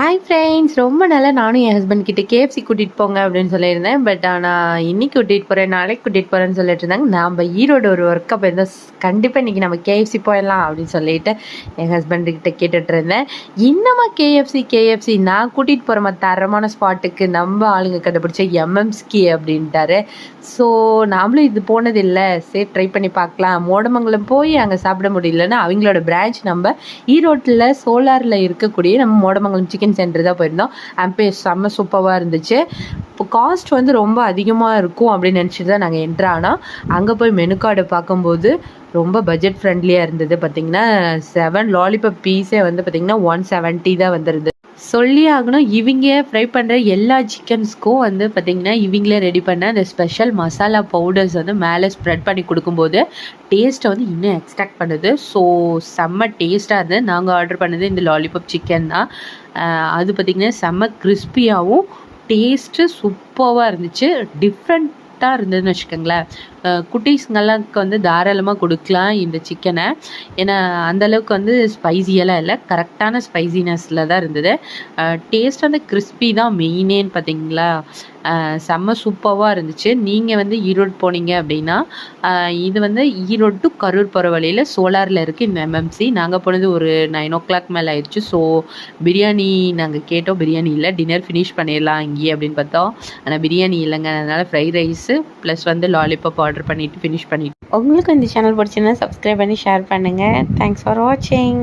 Hi friends ரொம்ப நாளாக நானும் என் ஹஸ்பண்ட் கிட்ட கேஎஃப்சி கூட்டிகிட்டு போங்க அப்படின்னு சொல்லியிருந்தேன். பட் ஆனால் இன்னைக்கு கூட்டிகிட்டு போகிறேன் நாளைக்கு கூட்டிகிட்டு போகிறேன்னு சொல்லிட்டு இருந்தாங்க. நம்ம ஈரோடு ஒரு ஒர்க்கை போயிருந்தோம் கண்டிப்பாக இன்றைக்கி நம்ம கேஎஃப்சி போயிடலாம் அப்படின்னு சொல்லிட்டு என் ஹஸ்பண்ட்கிட்ட கேட்டுட்டு இருந்தேன். இன்னமா கேஎஃப்சி கேஎஃப்சி நான் கூட்டிகிட்டு போகிற மாதிரி தரமான ஸ்பாட்டுக்கு நம்ம ஆளுங்க கண்டுபிடிச்ச எம்எம்ஸ்கி அப்படின்ட்டாரு. ஸோ நாமளும் இது போனதில்லை. சரி ட்ரை பண்ணி பார்க்கலாம். மோடமங்கலம் போய் அங்கே சாப்பிட முடியலன்னா அவங்களோட பிரான்ச் நம்ம ஈரோட்டில் சோலாரில் இருக்கக்கூடிய நம்ம மோடமங்கலம் சிக்கன் சென்டர் தான் போயிருந்தோம். அம்பே செம்ம சூப்பராக இருந்துச்சு. இப்போ காஸ்ட் வந்து ரொம்ப அதிகமாக இருக்கும் அப்படின்னு நினச்சிட்டு தான் நாங்கள் என்ட்ரு ஆனால் அங்கே போய் மெனு கார்டு பார்க்கும்போது ரொம்ப பட்ஜெட் ஃப்ரெண்ட்லியாக இருந்தது. பார்த்திங்கன்னா செவன் லாலிபப் பீஸே வந்து பார்த்திங்கன்னா ஒன் செவன்ட்டி தான் வந்துருது சொல்லி ஆகணும். இவங்க ஃப்ரை பண்ணுற எல்லா சிக்கன்ஸ்க்கும் வந்து பார்த்திங்கன்னா இவங்களே ரெடி பண்ண அந்த ஸ்பெஷல் மசாலா பவுடர்ஸ் வந்து மேலே ஸ்ப்ரெட் பண்ணி கொடுக்கும்போது டேஸ்ட்டை வந்து இன்னும் எக்ஸ்ட்ராக்ட் பண்ணுது. ஸோ செம்ம டேஸ்ட்டாக இருந்தது. நாங்கள் ஆர்டர் பண்ணது இந்த லாலிபப் சிக்கன் தான். அது பார்த்திங்கன்னா செம்ம கிறிஸ்பியாகவும் டேஸ்ட்டு சூப்பராக இருந்துச்சு. டிஃப்ரெண்ட் கரெக்டாக இருந்ததுன்னு வச்சுக்கோங்களேன். குட்டீஸ்ங்கெல்லாம் வந்து தாராளமாக கொடுக்கலாம் இந்த சிக்கனை ஏன்னா அந்தளவுக்கு வந்து ஸ்பைசியெல்லாம் இல்லை. கரெக்டான ஸ்பைசினஸில் தான் இருந்தது. டேஸ்ட் வந்து கிறிஸ்பி தான் மெயினேன்னு பார்த்தீங்களா செம்ம சூப்பராக இருந்துச்சு. நீங்கள் வந்து ஈரோடு போனீங்க அப்படின்னா இது வந்து ஈரோடு டு கரூர் போகிற வழியில் சோலாரில் இருக்குது இந்த எம்எம்சி நாங்கள் போனது ஒரு நைன் ஓ கிளாக் மேலே ஆயிடுச்சு. ஸோ பிரியாணி நாங்கள் கேட்டோம். பிரியாணி இல்லை டின்னர் ஃபினிஷ் பண்ணிடலாம் இங்கேயே அப்படின்னு பார்த்தோம். ஆனால் பிரியாணி இல்லைங்க. அதனால் ஃப்ரைட் ரைஸு ப்ளஸ் வந்து லாலிபாப் ஆர்டர் பண்ணிவிட்டு ஃபினிஷ் பண்ணிட்டு உங்களுக்கு இந்த சேனல் பிடிச்சிருந்தா சப்ஸ்கிரைப் பண்ணி ஷேர் பண்ணுங்கள் தேங்க்ஸ் ஃபார் வாட்சிங்